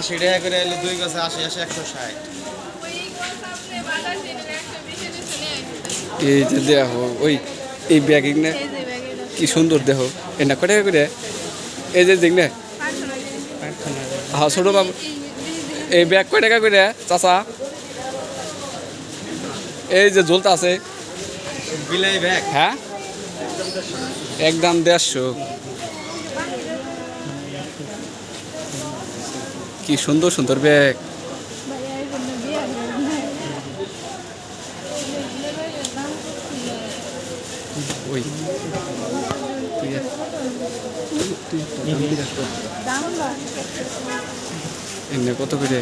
আশি টাকা করে এলে দুই গাছে আশি আশি একশো ষাট। এই যে দেখো ওই এই ব্যাগিং না কি সুন্দর দেখো এটা কয় টাকা করে? এই যে দেখ না। হ্যাঁ ছোট বাবু। এই ব্যাগ কয় টাকা করে চাচা? এই যে ঝোলটা আছে। বিলাই ব্যাগ। হ্যাঁ? একদম দেড়শো। কি সুন্দর সুন্দর ব্যাগ। ওই। এমনি কত করে?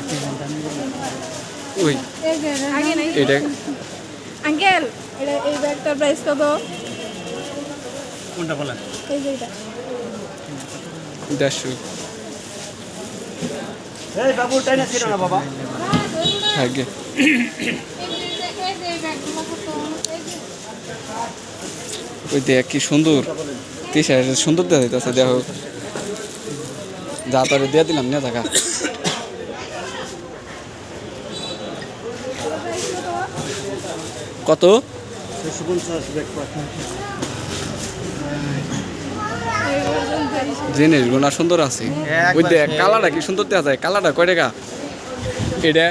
ওই। আগে নাই এটা আঙ্কেল এটা এই ব্যাগটার প্রাইস কত? কোনটা বলেন? এই যে এটা। দেড়শো। থাকে ওই দেখ কি সুন্দর। সুন্দর দেখা যাইতেছে দেখো যা তারে দিয়ে দিলাম না টাকা কত? ছয়শো পঞ্চাশ ব্যাগ জিনিস গুনা সুন্দর আছে ওই দেখ কালারটা কি সুন্দর দেখা যায় কালারটা কয় টাকা? এটা?